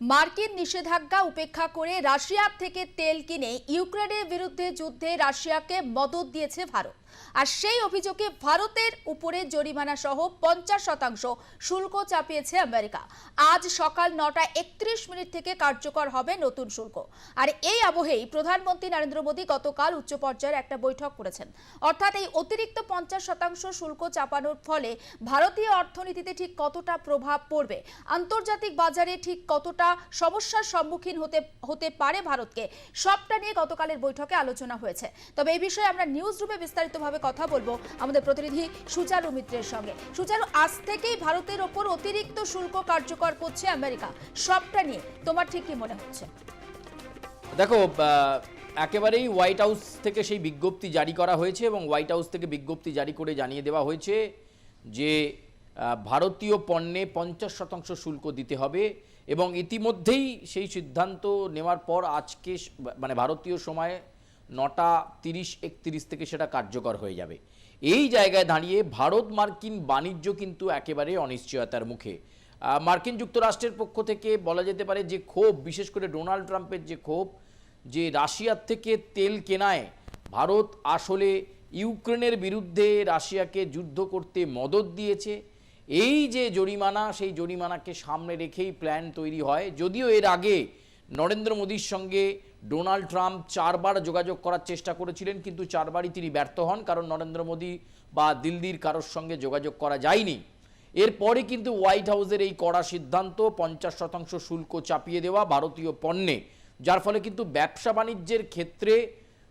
মার্কিন নিষেধাজ্ঞা উপেক্ষা করে রাশিয়ার থেকে তেল কিনে ইউক্রেনের বিরুদ্ধে যুদ্ধে রাশিয়াকে মদত দিয়েছে ভারত। আর সেই অভিযোগে ভারতের উপরে জরিমানা সহ পঞ্চাশ শতাংশ শুল্ক চাপিয়েছে আমেরিকা। আজ সকাল নটা একত্রিশ মিনিট থেকে কার্যকর হবে নতুন শুল্ক। আর এই আবহেই প্রধানমন্ত্রী নরেন্দ্র মোদী গতকাল উচ্চ পর্যায়ের একটা বৈঠক করেছেন। অর্থাৎ এই অতিরিক্ত পঞ্চাশ শতাংশ শুল্ক চাপানোর ফলে ভারতীয় অর্থনীতিতে ঠিক কতটা প্রভাব পড়বে, আন্তর্জাতিক বাজারে ঠিক কতটা সমস্যার সম্মুখীন হতে হতে পারে ভারতকে। সবটা নিয়ে গতকালের বৈঠকে আলোচনা হয়েছে। তবে এই বিষয়ে আমরা নিউজ রুমে বিস্তারিতভাবে কথা বলব আমাদের প্রতিনিধি সুচারু মিত্রের সঙ্গে। সুচারু, আজ থেকেই ভারতের ওপর অতিরিক্ত শুল্ক কার্যকর করছে আমেরিকা। সবটা নিয়ে তোমার ঠিক কি মনে হচ্ছে? দেখো একেবারেই হোয়াইট হাউস থেকে সেই বিজ্ঞপ্তি জারি করা হয়েছে এবং হোয়াইট হাউস থেকে বিজ্ঞপ্তি জারি করে জানিয়ে দেওয়া হয়েছে যে ভারতীয় পণ্যে পঞ্চাশ শতাংশ শুল্ক দিতে হবে। এবং ইতিমধ্যেই সেই সিদ্ধান্ত নেওয়ার পর আজকে মানে ভারতীয় সময়ে নটা তিরিশ একত্রিশ থেকে সেটা কার্যকর হয়ে যাবে। এই জায়গায় দাঁড়িয়ে ভারত মার্কিন বাণিজ্য কিন্তু একেবারে অনিশ্চয়তার মুখে। মার্কিন যুক্তরাষ্ট্রের পক্ষ থেকে বলা যেতে পারে যে ক্ষোভ, বিশেষ করে ডোনাল্ড ট্রাম্পের যে ক্ষোভ, যে রাশিয়ার থেকে তেল কেনায় ভারত আসলে ইউক্রেনের বিরুদ্ধে রাশিয়াকে যুদ্ধ করতে মদত দিয়েছে এই যে জরিমানা, সেই জরিমানাকে সামনে রেখেই প্ল্যান তৈরি হয়। যদিও এর আগে নরেন্দ্র মোদীর সঙ্গে ডোনাল্ড ট্রাম্প চারবার যোগাযোগ করার চেষ্টা করেছিলেন, কিন্তু চারবারই তিনি ব্যর্থ হন, কারণ নরেন্দ্র মোদী বা দিল্লির কারোর সঙ্গে যোগাযোগ করা যায়নি। এরপরে কিন্তু হোয়াইট হাউসের এই কড়া সিদ্ধান্ত, পঞ্চাশ শতাংশ শুল্ক চাপিয়ে দেওয়া ভারতীয় পণ্যে, যার ফলে কিন্তু ব্যবসা বাণিজ্যের ক্ষেত্রে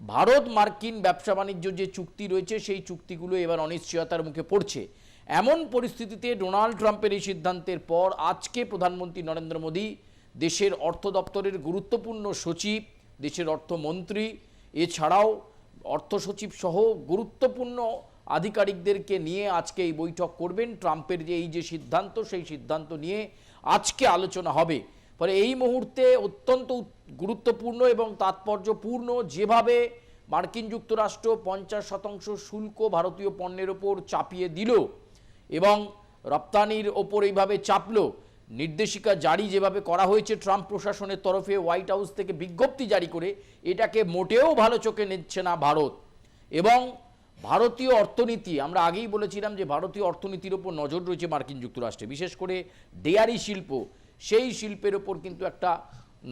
ভারত মার্কিন ব্যবসা বাণিজ্য যে চুক্তি রয়েছে, সেই চুক্তিগুলো এবার অনিশ্চয়তার মুখে পড়ছে। এমন পরিস্থিতিতে ডোনাল্ড ট্রাম্পের এই সিদ্ধান্তের পর আজকে প্রধানমন্ত্রী নরেন্দ্র মোদী, দেশের অর্থ দপ্তরের গুরুত্বপূর্ণ সচিব, দেশের অর্থমন্ত্রী এছাড়াও অর্থ সচিব সহ গুরুত্বপূর্ণ আধিকারিকদেরকে নিয়ে আজকে এই বৈঠক করবেন। ট্রাম্পের যে এই যে সিদ্ধান্ত, সেই সিদ্ধান্ত নিয়ে আজকে আলোচনা হবে। ফলে এই মুহূর্তে অত্যন্ত গুরুত্বপূর্ণ এবং তাৎপর্যপূর্ণ যেভাবে মার্কিন যুক্তরাষ্ট্র পঞ্চাশ শতাংশ শুল্ক ভারতীয় পণ্যের ওপর চাপিয়ে দিল এবং রপ্তানির ওপর এইভাবে চাপলো নির্দেশিকা জারি যেভাবে করা হয়েছে, ট্রাম্প প্রশাসনের তরফে হোয়াইট হাউস থেকে বিজ্ঞপ্তি জারি করে এটাকে মোটেও ভালো চোখে নিচ্ছে না ভারত। এবং ভারতীয় অর্থনীতি, আমরা আগেই বলেছিলাম যে ভারতীয় অর্থনীতির ওপর নজর রয়েছে মার্কিন যুক্তরাষ্ট্রে, বিশেষ করে ডেয়ারি শিল্প। সেই শিল্পের ওপর কিন্তু একটা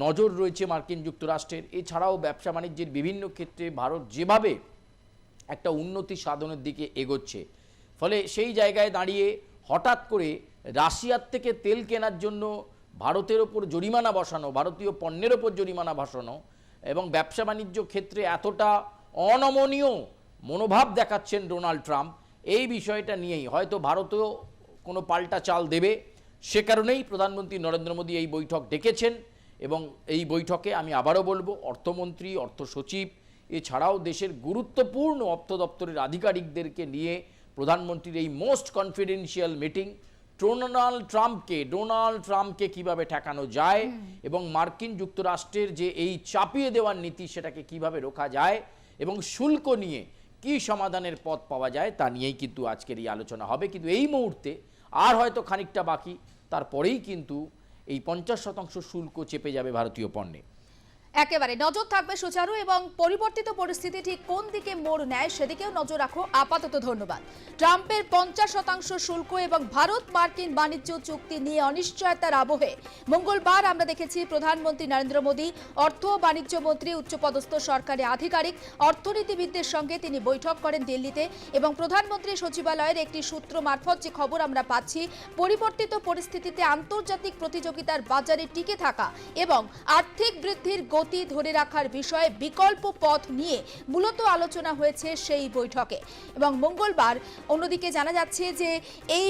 নজর রয়েছে মার্কিন যুক্তরাষ্ট্রের। এছাড়াও ব্যবসা বাণিজ্যের বিভিন্ন ক্ষেত্রে ভারত যেভাবে একটা উন্নতি সাধনের দিকে এগোচ্ছে ফলে সেই জায়গায় দাঁড়িয়ে হঠাৎ করে রাশিয়ার থেকে তেল কেনার জন্য ভারতের ওপর জরিমানা বসানো, ভারতীয় পণ্যের ওপর জরিমানা বসানো এবং ব্যবসা বাণিজ্য ক্ষেত্রে এতটা অনমনীয় মনোভাব দেখাচ্ছেন ডোনাল্ড ট্রাম্প, এই বিষয়টা নিয়েই। হয়তো ভারতেও কোনো পাল্টা চাল দেবে। সে কারণেই প্রধানমন্ত্রী নরেন্দ্র মোদী এই বৈঠক ডেকেছেন এবং এই বৈঠকে আমি আবারও বলব, অর্থমন্ত্রী অর্থ সচিব এছাড়াও দেশের গুরুত্বপূর্ণ অর্থ দপ্তরের আধিকারিকদেরকে নিয়ে প্রধানমন্ত্রীর এই মোস্ট কনফিডেন্সিয়াল মিটিং ডোনাল্ড ট্রাম্পকে ডোনাল্ড ট্রাম্পকে কীভাবে ঠেকানো যায় এবং মার্কিন যুক্তরাষ্ট্রের যে এই চাপিয়ে দেওয়ার নীতি সেটাকে কীভাবে রোখা যায় এবং শুল্ক নিয়ে কি সমাধানের পথ পাওয়া যায় তা নিয়েই কিন্তু আজকের এই আলোচনা হবে। কিন্তু এই মুহূর্তে আর হয়তো খানিকটা বাকি তারপরেই কিন্তু এই পঞ্চাশ শতাংশ শুল্ক চেপে যাবে ভারতীয় পণ্যে। একেবারে নজর থাকবে সুচারু এবং পরিবর্তিত পরিস্থিতি ঠিক কোন দিকে মোড় নেয় সেদিকেও নজর রাখো। আপাতত ধন্যবাদ। ট্রাম্পের পঞ্চাশ শতাংশ শুল্ক এবং ভারত মার্কিন বাণিজ্য চুক্তি নিয়ে অনিশ্চয়তার আবহে মঙ্গলবার আমরা দেখেছি প্রধানমন্ত্রী নরেন্দ্র মোদী, অর্থ ও বাণিজ্য মন্ত্রী, উচ্চপদস্থ সরকারি আধিকারিক, অর্থনীতিবিদদের সঙ্গে তিনি বৈঠক করেন দিল্লিতে এবং প্রধানমন্ত্রী সচিবালয়ের একটি সূত্র মারফত যে খবর আমরা পাচ্ছি, পরিবর্তিত পরিস্থিতিতে আন্তর্জাতিক প্রতিযোগিতার বাজারে টিকে থাকা এবং আর্থিক বৃদ্ধির গতি ধরে রাখার বিষয়ে বিকল্প পথ নিয়ে মূলত আলোচনা হয়েছে সেই বৈঠকে। এবং মঙ্গলবার অন্যদিকে জানা যাচ্ছে যে এই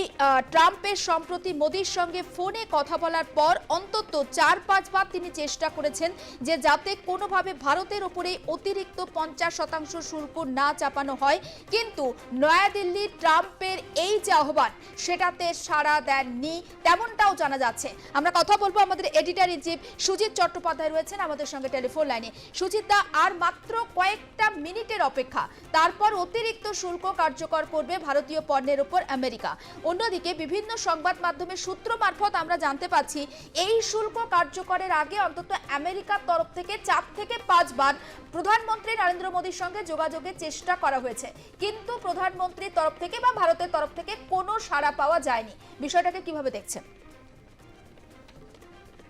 ট্রাম্পের সম্প্রতি মোদির সঙ্গে ফোনে কথা বলার পর অন্তত চার পাঁচবার তিনি চেষ্টা করেছেন যে যাতে কোনোভাবে ভারতের ওপরে অতিরিক্ত পঞ্চাশ শতাংশ শুল্ক না চাপানো হয়। কিন্তু নয়াদিল্লি ট্রাম্পের এই যে আহ্বান, সেটাতে সাড়া দেননি, তেমনটাও জানা যাচ্ছে। আমরা কথা বলব আমাদের editor in chief Sujit Chattopadhyay রয়েছেন, আমাদের সঙ্গে সঙ্গে টেলিফোন লাইনে। সুচিতা আর মাত্র কয়েকটা মিনিটের অপেক্ষা। তারপর অতিরিক্ত শুল্ক কার্যকর করবে ভারতীয় পণ্যের উপর আমেরিকা। অন্যদিকে বিভিন্ন সংবাদ মাধ্যমের সূত্র মারফত আমরা জানতে পাচ্ছি এই শুল্ক কার্যকরের আগে অন্তত আমেরিকার তরফ থেকে চার থেকে পাঁচবার প্রধানমন্ত্রী নরেন্দ্র মোদীর সঙ্গে যোগাযোগের চেষ্টা করা হয়েছে। কিন্তু প্রধানমন্ত্রীর তরফ থেকে বা ভারতের তরফ থেকে কোনো সাড়া পাওয়া যায়নি। বিষয়টাকে কীভাবে দেখছেন?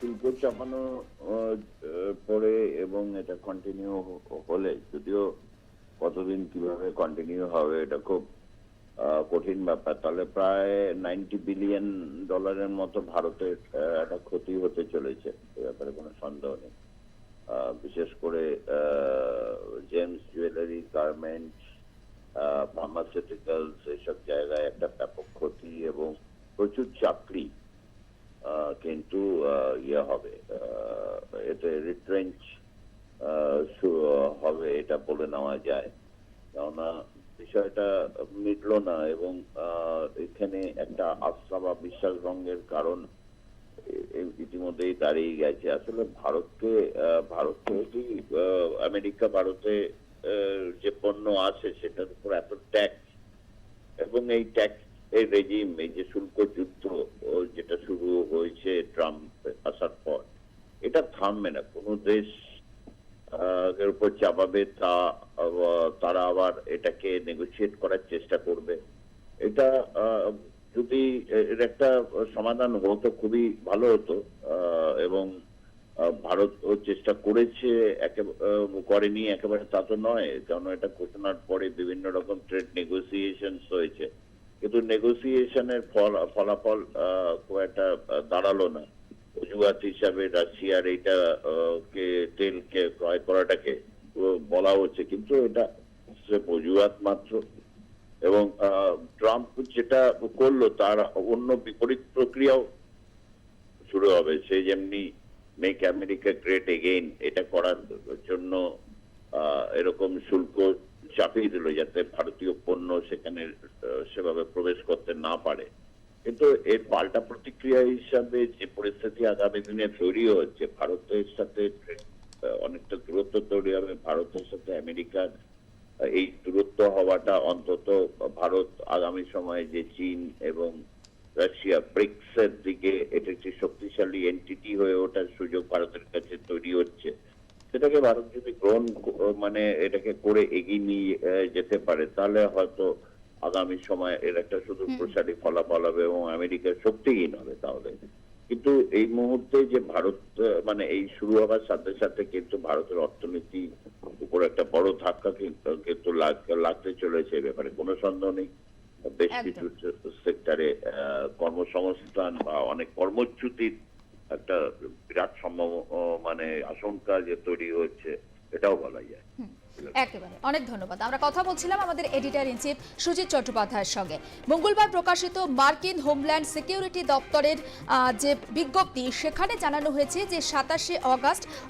শুল্ক চাপানো পরে এবং এটা কন্টিনিউ হলে, যদিও কতদিন কীভাবে কন্টিনিউ হবে, এটা খুব কঠিন ব্যাপার। তাহলে প্রায় নাইনটি বিলিয়ন ডলারের মতো ভারতের একটা ক্ষতি হতে চলেছে, এ ব্যাপারে কোনো সন্দেহ নেই। বিশেষ করে জেমস জুয়েলারি গার্মেন্টস ফার্মাসিউটিক্যালস এইসব জায়গায় একটা ব্যাপক ক্ষতি এবং প্রচুর চাকরি কিন্তু ইয়ে হবে। এতে রিট্রেঞ্চ হবে এটা বলে নেওয়া যায়। কেননা বিষয়টা মিটলো না এবং এখানে একটা আস্থা বা বিশ্বাস ভঙ্গের কারণ ইতিমধ্যেই দাঁড়িয়ে গেছে। আসলে ভারতকে ভারতকে আহ, আমেরিকা ভারতে যে পণ্য আছে সেটার উপর এত ট্যাক্স এবং এই ট্যাক্স এই রেজিম এই যে শুল্ক যুদ্ধ যেটা শুরু হয়েছে ট্রাম্প আসার পর, এটা থামবে না। কোনো দেশ এর উপর চাপাবে, তা তারা আবার এটাকে নেগোসিয়েট করার চেষ্টা করবে। এটা যদি এর একটা সমাধান হতো, খুবই ভালো হতো এবং ভারত চেষ্টা করেছে করেনি, একেবারে তা তো নয়। কারণ এটা ঘোষণার পরে বিভিন্ন রকম ট্রেড নেগোসিয়েশন হয়েছে। কিন্তু নেগোসিয়েশনের ফল, ফলাফল খুব একটা দাঁড়াল না। অজুহাত হিসাবে রাশিয়ার এইটা কে তেলকে ক্রয় করাটাকে বলা হচ্ছে। কিন্তু এটা অজুহাত মাত্র। এবং ট্রাম্প যেটা করল তার অন্য বিপরীত প্রক্রিয়াও শুরু হবে। সে যেমনি মেক আমেরিকা গ্রেট এগেইন এটা করার জন্য এরকম শুল্ক চাপিয়ে দিল যাতে ভারতীয় পণ্য সেখানে সেভাবে প্রবেশ করতে না পারে। কিন্তু এর পাল্টা প্রতিক্রিয়া হিসাবে যে পরিস্থিতি আগামী দিনে তৈরি হচ্ছে, ভারতের সাথে অনেকটা দূরত্ব তৈরি হবে, ভারতের সাথে আমেরিকার এই দূরত্ব হওয়াটা অন্তত ভারত আগামী সময়ে যে চীন এবং রাশিয়া ব্রিক্স এর দিকে এটা একটি শক্তিশালী এন্টিটি হয়ে ওঠার সুযোগ ভারতের কাছে তৈরি হচ্ছে। সেটাকে ভারত যদি গ্রহণ মানে এটাকে করে এগিয়ে নিয়ে যেতে পারে তাহলে হয়তো আগামী সময় এর একটা শুধু প্রসারী ফলাফল হবে এবং আমেরিকা শক্তিহীন হবে তাহলে। কিন্তু এই মুহূর্তে যে ভারত মানে এই শুরু হওয়ার সাথে সাথে কিন্তু ভারতের অর্থনীতি উপর একটা বড় ধাক্কা কিন্তু কিন্তু লাগতে চলেছে এ ব্যাপারে কোনো সন্দেহ নেই। বেশ কিছু সেক্টরে কর্মসংস্থান বা অনেক কর্মচ্যুতির একটা বিরাট সম্ভব মানে আশঙ্কা যে তৈরি হচ্ছে এটাও বলা যায়। একেবারে। অনেক ধন্যবাদ। আমরা কথা বলছিলাম আমাদের এডিটর ইন চিফ সুজিত চট্টোপাধ্যায়ের সঙ্গে। মঙ্গলবার প্রকাশিত মার্কিন হোমল্যান্ড সিকিউরিটি দপ্তরের যে বিজ্ঞপ্তি, সেখানে জানানো হয়েছে যে সাতাশে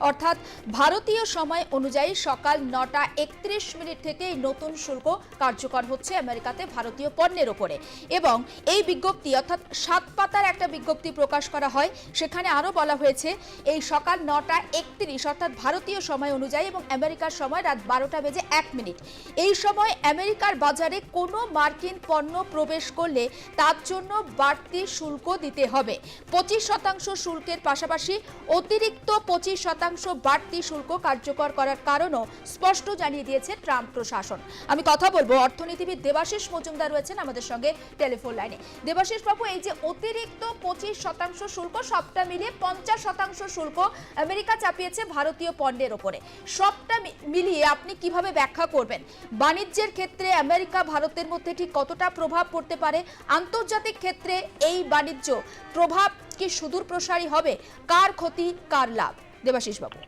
অর্থাৎ ভারতীয় সময় অনুযায়ী সকাল নটা একত্রিশ মিনিট থেকে নতুন শুল্ক কার্যকর হচ্ছে আমেরিকাতে ভারতীয় পণ্যের ওপরে। এবং এই বিজ্ঞপ্তি, অর্থাৎ সাত পাতার একটা বিজ্ঞপ্তি প্রকাশ করা হয়, সেখানে আরও বলা হয়েছে, এই সকাল নটা একত্রিশ, অর্থাৎ ভারতীয় সময় অনুযায়ী এবং আমেরিকার সময় রাত বারোটা বেজে এক মিনিট। এই সময় আমেরিকার বাজারে কোনো মার্কিন পণ্য প্রবেশ করলে তার জন্য বাড়তি শুল্ক দিতে হবে। পঁচিশ শতাংশ শুল্কের পাশাপাশি অতিরিক্ত পঁচিশ শতাংশ বাড়তি শুল্ক কার্যকর করার কারণও স্পষ্ট জানিয়ে দিয়েছে ট্রাম্প প্রশাসন। আমি কথা বলব, অর্থনীতিবিদ দেবাশিস মজুমদার রয়েছেন আমাদের সঙ্গে টেলিফোন লাইনে। দেবাশিস বাবু, এই যে অতিরিক্ত পঁচিশ শতাংশ শুল্ক, সবটা মিলিয়ে পঞ্চাশ শতাংশ শুল্ক আমেরিকা চাপিয়েছে ভারতীয় পণ্যের ওপরে। সবটা মিলিয়ে আপনি কীভাবে ব্যাখ্যা করবেন? বাণিজ্যের ক্ষেত্রে আমেরিকা ভারতের মধ্যে ঠিক কতটা প্রভাব পড়তে পারে? আন্তর্জাতিক ক্ষেত্রে এই বাণিজ্য প্রভাব কি সুদূর প্রসারী হবে? কার ক্ষতি কার লাভ? দেবাশিস বাবু।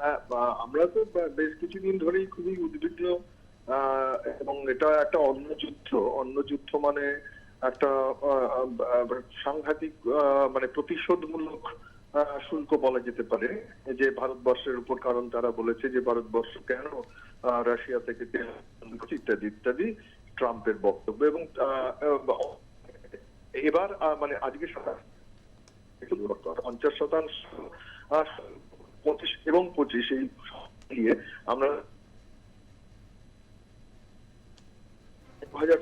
হ্যাঁ, আমরা তো বেশ কিছুদিন ধরেই খুবই উদ্বিগ্ন এবং এটা একটা অন্য যুদ্ধ। অন্য যুদ্ধ মানে একটা সাংঘাতিক মানে প্রতিশোধমূলক শুল্ক বলা যেতে পারে। যে ভারতবর্ষের উপর কারণ তারা বলেছে যে ভারতবর্ষ কেন রাশিয়া থেকে ইত্যাদি ইত্যাদি, ট্রাম্পের বক্তব্য এবং এবার মানে আজকে পঞ্চাশ শতাংশ পঁচিশ এবং পঁচিশ এই আমরা হাজার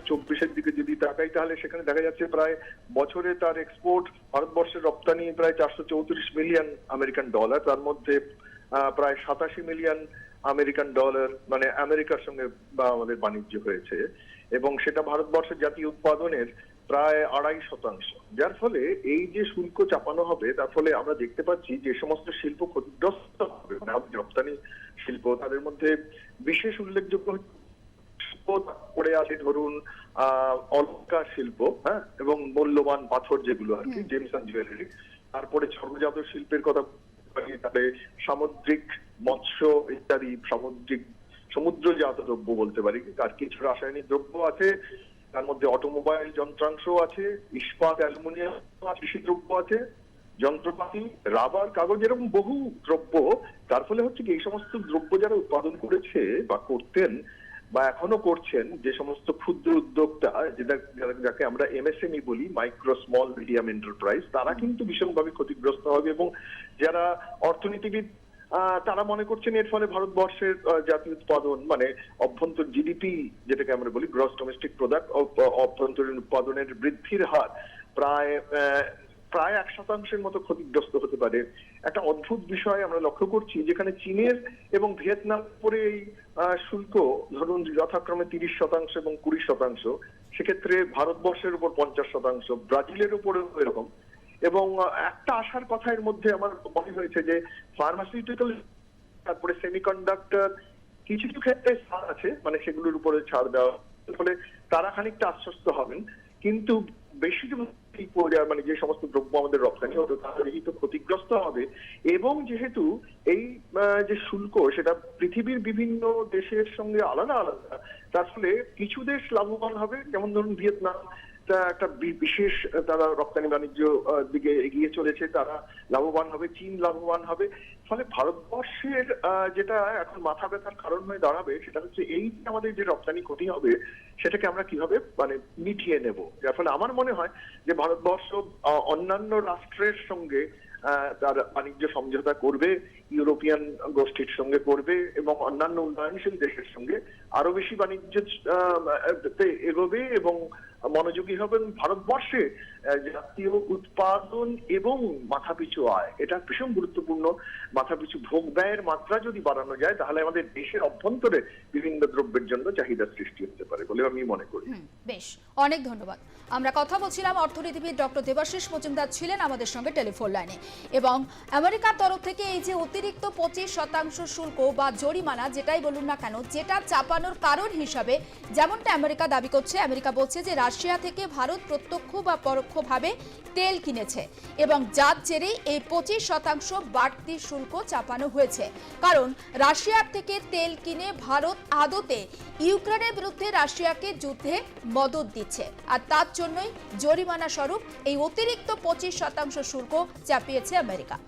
দিকে যদি তাকাই, তাহলে সেখানে দেখা যাচ্ছে প্রায় বছরে তার এক্সপোর্ট ভারতবর্ষের রপ্তানি প্রায় চারশো চৌত্রিশ মিলিয়ন আমেরিকান ডলার তার মধ্যে প্রায় সাতাশি মিলিয়ন আমেরিকান ডলার মানে আমেরিকার সঙ্গে বা আমাদের বাণিজ্য হয়েছে। এবং সেটা ভারতবর্ষের জাতীয় উৎপাদনের প্রায় আড়াই শতাংশ। যার ফলে এই যে শুল্ক চাপানো হবে, তার ফলে আমরা দেখতে পাচ্ছি যে সমস্ত শিল্প ক্ষতিগ্রস্ত হবে। রপ্তানি শিল্প তাদের মধ্যে বিশেষ উল্লেখযোগ্য শিল্প আছে ধরুন আহ অলঙ্কার শিল্প হ্যাঁ? এবং মূল্যবান পাথর যেগুলো আর কি জেমস অ্যান্ড জুয়েলারি তারপরে ছর্মজাত শিল্পের কথা তাহলে সামুদ্রিক মৎস্য ইত্যাদি সামুদ্রিক সমুদ্রজাত দ্রব্য বলতে পারি। আর কিছু রাসায়নিক দ্রব্য আছে তার মধ্যে অটোমোবাইল যন্ত্রাংশ আছে ইস্পাত অ্যালুমিনিয়াম কৃষি দ্রব্য আছে যন্ত্রপাতি রাবার কাগজ এরকম বহু দ্রব্য। তার ফলে হচ্ছে কি এই সমস্ত দ্রব্য যারা উৎপাদন করেছে বা করতেন বা এখনও করছেন যে সমস্ত ক্ষুদ্র উদ্যোক্তা যেটা যাকে আমরা এমএসএমই বলি মাইক্রো স্মল মিডিয়াম এন্টারপ্রাইজ তারা কিন্তু ভীষণভাবে ক্ষতিগ্রস্ত হবে এবং যারা অর্থনীতিবিদ তারা মনে করছেন এর ফলে ভারতবর্ষের জাতীয় উৎপাদন মানে অভ্যন্তর জিডিপি, যেটাকে আমরা বলি গ্রস ডোমেস্টিক প্রোডাক্ট অভ্যন্তরীণ উৎপাদনের বৃদ্ধির হার প্রায় প্রায় এক শতাংশের মতো ক্ষতিগ্রস্ত হতে পারে। একটা অদ্ভুত বিষয় আমরা লক্ষ্য করছি, যেখানে চীনের এবং ভিয়েতনাম পরে এই শুল্ক, ধরুন যথাক্রমে তিরিশ শতাংশ এবং কুড়ি শতাংশ, সেক্ষেত্রে ভারতবর্ষের উপর পঞ্চাশ শতাংশ, ব্রাজিলের উপরেও এরকম। এবং একটা আশার কথা এর মধ্যে আমার মনে হয়েছে যে ফার্মাসিউটিক্যাল তারপরে সেমিকন্ডাক্টর কিছু কিছু ক্ষেত্রে ছাড় আছে মানে সেগুলোর উপরে ছাড় দেওয়া, ফলে তারা খানিকটা আশ্বস্ত হবেন। কিন্তু বেশি পর্যায়ে মানে যে সমস্ত দ্রব্য আমাদের রপ্তানি হতো তারা যেহেতু ক্ষতিগ্রস্ত হবে, এবং যেহেতু এই যে শুল্ক, সেটা পৃথিবীর বিভিন্ন দেশের সঙ্গে আলাদা আলাদা, তার ফলে কিছু দেশ লাভবান হবে। যেমন ধরুন ভিয়েতনাম একটা বিশেষ, তারা রপ্তানি বাণিজ্য দিকে এগিয়ে চলেছে, তারা লাভবান হবে, চীন লাভবান হবে। ফলে ভারতবর্ষের যেটা এখন মাথা ব্যথার কারণ হয়ে দাঁড়াবে, সেটা হচ্ছে এই যে আমাদের যে রপ্তানি ক্ষতি হবে, সেটাকে আমরা কীভাবে মানে মিটিয়ে নেব? যার ফলে আমার মনে হয় যে ভারতবর্ষ অন্যান্য রাষ্ট্রের সঙ্গে তার বাণিজ্য সমঝোতা করবে ইউরোপিয়ান গোষ্ঠীর সঙ্গে করবে এবং অন্যান্য উন্নয়নশীল দেশের সঙ্গে আরও বেশি বাণিজ্য এগোবে এবং মনোযোগী হবে এবং ভারতবর্ষে জাতীয় উৎপাদন এবং মাথাপিছু আয়। এটা ভীষণ গুরুত্বপূর্ণ। মাথাপিছু ভোগ ব্যয়ের মাত্রা যদি বাড়ানো যায়, তাহলে আমাদের দেশের অভ্যন্তরে বিভিন্ন দ্রব্যের জন্য চাহিদা সৃষ্টি হতে পারে বলে আমি মনে করি। বেশ। অনেক ধন্যবাদ। আমরা কথা বলছিলাম অর্থনীতিবিদ ডক্টর দেবাশিস মজুমদার ছিলেন আমাদের সঙ্গে টেলিফোন লাইনে। এবং আমেরিকার তরফ থেকে এই যে অতিরিক্ত পঁচিশ শতাংশ শুল্ক বা জরিমানা যেটাই বলুন না কেন, যেটা চাপানোর কারণ হিসাবে যেমনটা আমেরিকা দাবি করছে, আমেরিকা বলছে যে রাশিয়া থেকে ভারত প্রত্যক্ষ বা পরোক্ষভাবে তেল কিনেছে এবং যার জেরেই এই পঁচিশ শতাংশ বাড়তি শুল্ক চাপানো হয়েছে। কারণ রাশিয়ার থেকে তেল কিনে ভারত আদতে ইউক্রেনের বিরুদ্ধে রাশিয়াকে যুদ্ধে মদত দিচ্ছে। আর তার জন্যই জরিমানা স্বরূপ এই অতিরিক্ত পঁচিশ শতাংশ শুল্ক চাপিয়েছে আমেরিকা।